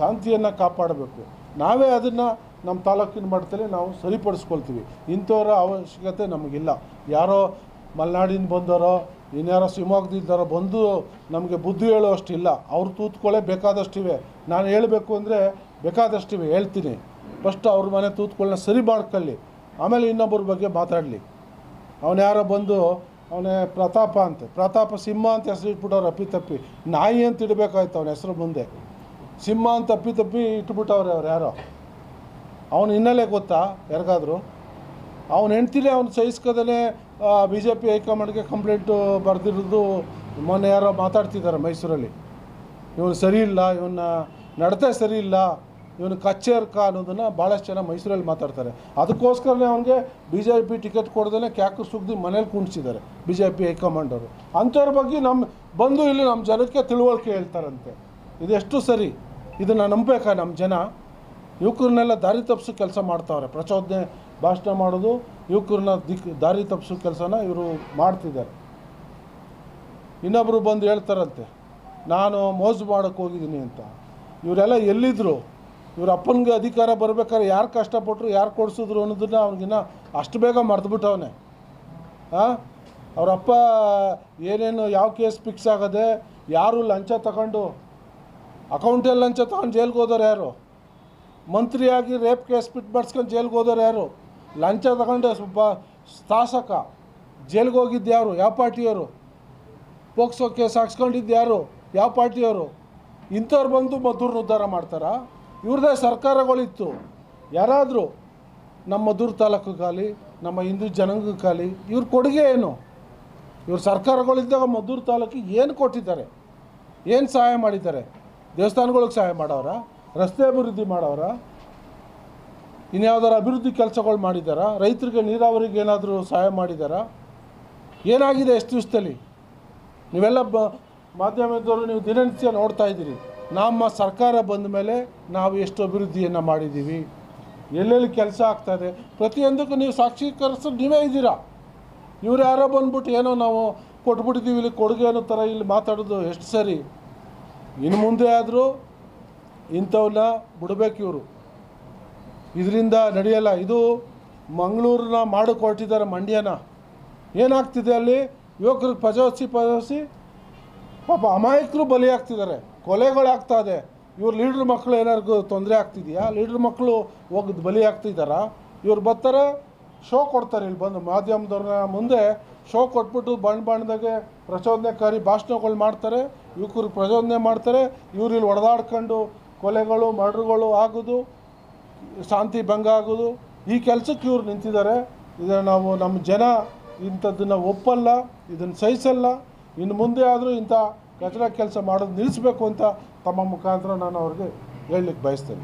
ಶಾಂತಿಯನ್ನು ಕಾಪಾಡಬೇಕು. ನಾವೇ ಅದನ್ನು ನಮ್ಮ ತಾಲೂಕಿನ ಮಟ್ಟದಲ್ಲಿ ನಾವು ಸರಿಪಡಿಸ್ಕೊಳ್ತೀವಿ. ಇಂಥವರ ಅವಶ್ಯಕತೆ ನಮಗಿಲ್ಲ. ಯಾರೋ ಮಲೆನಾಡಿಂದ ಬಂದವರೋ, ಇನ್ಯಾರೋ ಶಿವಮೊಗ್ಗದಿದ್ದಾರೋ ಬಂದು ನಮಗೆ ಬುದ್ಧಿ ಹೇಳೋ ಅಷ್ಟಿಲ್ಲ ಅವ್ರು ತೂತ್ಕೊಳ್ಳೆ ಬೇಕಾದಷ್ಟಿವೆ. ನಾನು ಹೇಳಬೇಕು ಅಂದರೆ ಬೇಕಾದಷ್ಟಿವೆ, ಹೇಳ್ತೀನಿ. ಫಸ್ಟ್ ಅವ್ರ ಮನೆ ತೂತ್ಕೊಳ್ಳ ಸರಿ ಮಾಡ್ಕೊಳ್ಳಿ. ಆಮೇಲೆ ಇನ್ನೊಬ್ಬರ ಬಗ್ಗೆ ಮಾತಾಡಲಿ. ಅವನು ಯಾರೋ ಬಂದು, ಅವನೇ ಪ್ರತಾಪ ಅಂತ. ಪ್ರತಾಪ ಸಿಂಹ ಅಂತ ಹೆಸರು ಇಟ್ಬಿಟ್ಟವ್ರು ಅಪ್ಪಿ ತಪ್ಪಿ ನಾಯಿ ಅಂತ ಇಡಬೇಕಾಯ್ತು ಅವನ ಹೆಸರು ಮುಂದೆ. ಸಿಂಹ ಅಂತ ತಪ್ಪಿ ತಪ್ಪಿ ಇಟ್ಬಿಟ್ಟವ್ರೆ ಅವ್ರು ಯಾರೋ. ಅವನ ಹಿನ್ನೆಲೆ ಗೊತ್ತಾ ಯಾರಿಗಾದ್ರು? ಅವನ ಹೆಂಡ್ತಿಲೇ ಅವ್ನು ಸಹಿಸ್ಕೋದೇ ಬಿ ಜೆ ಪಿ ಹೈಕಮಾಂಡ್ಗೆ ಕಂಪ್ಲೇಂಟು ಬರೆದಿರೋದು ಮೊನ್ನೆ ಯಾರೋ ಮಾತಾಡ್ತಿದ್ದಾರೆ ಮೈಸೂರಲ್ಲಿ. ಇವನು ಸರಿ ಇಲ್ಲ ಇವನ್ನ ನಡತೆ ಸರಿ ಇಲ್ಲ, ಇವನು ಕಚ್ಚೇರ್ಕ ಅನ್ನೋದನ್ನು ಭಾಳಷ್ಟು ಜನ ಮೈಸೂರಲ್ಲಿ ಮಾತಾಡ್ತಾರೆ. ಅದಕ್ಕೋಸ್ಕರನೇ ಅವನಿಗೆ ಬಿ ಜೆ ಪಿ ಟಿಕೆಟ್ ಕೊಡ್ದೇ ಕ್ಯಾಕು ಸುಗ್ದು ಮನೇಲಿ ಕುಣಿಸಿದ್ದಾರೆ B J P high command ಅವರು. ಅಂಥವ್ರ ಬಗ್ಗೆ ನಮ್ಮ ಬಂದು ಇಲ್ಲಿ ನಮ್ಮ ಜನಕ್ಕೆ ತಿಳುವಳಿಕೆ ಹೇಳ್ತಾರಂತೆ. ಇದೆಷ್ಟು ಸರಿ? ಇದನ್ನು ನಂಬಬೇಕಾ ನಮ್ಮ ಜನ? ಯುವಕರನ್ನೆಲ್ಲ ದಾರಿ ತಪ್ಪಿಸೋ ಕೆಲಸ ಮಾಡ್ತಾವ್ರೆ. ಪ್ರಚೋದನೆ ಭಾಷಣ ಮಾಡೋದು, ಯುವಕರನ್ನ ದಿಕ್, ದಾರಿ ತಪ್ಪಿಸೋ ಕೆಲಸನ ಇವರು ಮಾಡ್ತಿದ್ದಾರೆ. ಇನ್ನೊಬ್ಬರು ಬಂದು ಹೇಳ್ತಾರಂತೆ, ನಾನು ಮೋಜು ಮಾಡೋಕ್ಕೆ ಹೋಗಿದ್ದೀನಿ ಅಂತ. ಇವರೆಲ್ಲ ಎಲ್ಲಿದ್ದರು ಇವ್ರ ಅಪ್ಪನಿಗೆ ಅಧಿಕಾರ ಬರ್ಬೇಕಾದ್ರೆ ಯಾರು ಕಷ್ಟಪಟ್ಟರು ಯಾರು ಕೊಡಿಸಿದ್ರು ಅನ್ನೋದನ್ನ ಅವ್ನಿಗಿನ್ನ ಅಷ್ಟು ಬೇಗ ಮರೆದುಬಿಟ್ಟವನೆ. ಹಾಂ ಅವರಪ್ಪ ಏನೇನು, ಯಾವ ಕೇಸ್ ಫಿಕ್ಸ್ ಆಗದೆ, ಯಾರು ಲಂಚ ತಗೊಂಡು ಅಕೌಂಟಲ್ಲಿ ಲಂಚ ತಗೊಂಡು ಜೈಲ್ಗೆ ಹೋದವ್ರು ಯಾರು? ಮಂತ್ರಿಯಾಗಿ ರೇಪ್ ಕೇಸ್ ಬಿಟ್ಟು ಬಡ್ಸ್ಕೊಂಡು ಜೈಲ್ಗೆ ಹೋದವ್ರು ಯಾರು? ಲಂಚ ತಗೊಂಡು ಸ್ವಲ್ಪ ಶಾಸಕ. ಜೈಲ್ಗೆ ಹೋಗಿದ್ದು ಯಾರು? ಯಾವ ಪಾರ್ಟಿಯವರು? ಪೋಕ್ಸೋ ಕೇಸ್ ಹಾಕ್ಸ್ಕೊಂಡಿದ್ದು ಯಾರು? ಯಾವ ಪಾರ್ಟಿಯವರು? ಇಂಥವ್ರು ಬಂದು ಮಧುರ್ನ ಉದ್ಧಾರ ಮಾಡ್ತಾರಾ? ಇವ್ರದೇ ಸರ್ಕಾರಗಳಿತ್ತು. ಯಾರಾದರೂ ನಮ್ಮ ಮದ್ದೂರು ತಾಲೂಕು ಖಾಲಿ, ನಮ್ಮ ಹಿಂದೂ ಜನಾಂಗಕ್ಕಾಗಲಿ ಇವ್ರ ಕೊಡುಗೆ ಏನು? ಇವ್ರ ಸರ್ಕಾರಗಳಿದ್ದಾಗ ಮದ್ದೂರು ತಾಲೂಕಿಗೆ ಏನು ಕೊಟ್ಟಿದ್ದಾರೆ? ಏನು ಸಹಾಯ ಮಾಡಿದ್ದಾರೆ? ದೇವಸ್ಥಾನಗಳಿಗೆ ಸಹಾಯ ಮಾಡವ್ರ ರಸ್ತೆ ಅಭಿವೃದ್ಧಿ ಮಾಡವ್ರ ಇನ್ಯಾವ್ದಾರು ಅಭಿವೃದ್ಧಿ ಕೆಲಸಗಳು ಮಾಡಿದಾರ? ರೈತರಿಗೆ ನೀರಾವರಿಗೆ ಏನಾದರೂ ಸಹಾಯ ಮಾಡಿದಾರ? ಏನಾಗಿದೆ ಎಷ್ಟು ದಿವಸದಲ್ಲಿ? ನೀವೆಲ್ಲ ಬ, ಮಾಧ್ಯಮದವರು ನೀವು ದಿನನಿತ್ಯ ನೋಡ್ತಾ ಇದ್ದೀರಿ. ನಮ್ಮ ಸರ್ಕಾರ ಬಂದ ಮೇಲೆ ನಾವು ಎಷ್ಟು ಅಭಿವೃದ್ಧಿಯನ್ನು ಮಾಡಿದ್ದೀವಿ. ಎಲ್ಲೆಲ್ಲಿ ಕೆಲಸ ಆಗ್ತಾಯಿದೆ ಪ್ರತಿಯೊಂದಕ್ಕೂ ನೀವು ಸಾಕ್ಷೀಕರಿಸೋದು ನೀವೇ ಇದ್ದೀರಾ? ಇವ್ರು ಯಾರೋ ಬಂದ್ಬಿಟ್ಟು ಏನೋ ನಾವು ಕೊಟ್ಬಿಟ್ಟಿದ್ದೀವಿ, ಇಲ್ಲಿ ಕೊಡುಗೆ ಅನ್ನೋ ಥರ ಇಲ್ಲಿ ಮಾತಾಡೋದು ಎಷ್ಟು ಸರಿ? ಇನ್ನು ಮುಂದೆ ಆದರೂ ಇಂಥವನ್ನ ಬಿಡಬೇಕು ಇವರು. ಇದರಿಂದ ನಡೆಯಲ್ಲ. ಇದು ಮಂಗಳೂರನ್ನ ಮಾಡಿಕೊಟ್ಟಿದ್ದಾರೆ ಮಂಡ್ಯನ. ಏನಾಗ್ತಿದೆ ಅಲ್ಲಿ? ಯುವಕರಿಗೆ ಪಜೋಸಿ ಪಜೋಸಿ, ಪಾಪ ಅಮಾಯಕರು ಬಲಿಯಾಗ್ತಿದ್ದಾರೆ. ಕೊಲೆಗಳಾಗ್ತಾ ಇದೆ. ಇವ್ರ ಲೀಡ್ರ್ ಮಕ್ಕಳು ಏನಾದ್ರು ತೊಂದರೆ ಆಗ್ತಿದೆಯಾ? ಲೀಡ್ರ್ ಮಕ್ಕಳು ಹೋಗಿ ಬಲಿ ಇವ್ರು ಬರ್ತಾರೆ, ಶೋ ಕೊಡ್ತಾರೆ ಇಲ್ಲಿ ಬಂದು. ಮಾಧ್ಯಮದವ್ರನ್ನ ಮುಂದೆ ಶೋ ಕೊಟ್ಬಿಟ್ಟು ಬಣ್ಣ ಬಣ್ಣದಾಗೆ ಪ್ರಚೋದನೆಕಾರಿ ಭಾಷಣಗಳು ಮಾಡ್ತಾರೆ. ಯುವಕರಿಗೆ ಪ್ರಚೋದನೆ ಮಾಡ್ತಾರೆ, ಇವ್ರು ಇಲ್ಲಿ ಹೊಡೆದಾಡ್ಕೊಂಡು ಕೊಲೆಗಳು, ಮರ್ಡ್ರುಗಳು ಆಗೋದು, ಶಾಂತಿ ಭಂಗ ಆಗೋದು. ಈ ಕೆಲಸಕ್ಕೆ ಇವ್ರು ನಿಂತಿದ್ದಾರೆ. ಇದನ್ನು ನಾವು ನಮ್ಮ ಜನ ಇಂಥದ್ದನ್ನು ಒಪ್ಪಲ್ಲ, ಇದನ್ನು ಸಹಿಸಲ್ಲ. ಇನ್ನು ಮುಂದೆ ಆದರೂ ಇಂಥ ಕಚಡ ಕೆಲಸ ಮಾಡೋದು ನಿಲ್ಲಿಸ್ಬೇಕು ಅಂತ ತಮ್ಮ ಮುಖಾಂತರ ನಾನು ಅವ್ರಿಗೆ ಹೇಳಲಿಕ್ಕೆ ಬಯಸ್ತೇನೆ.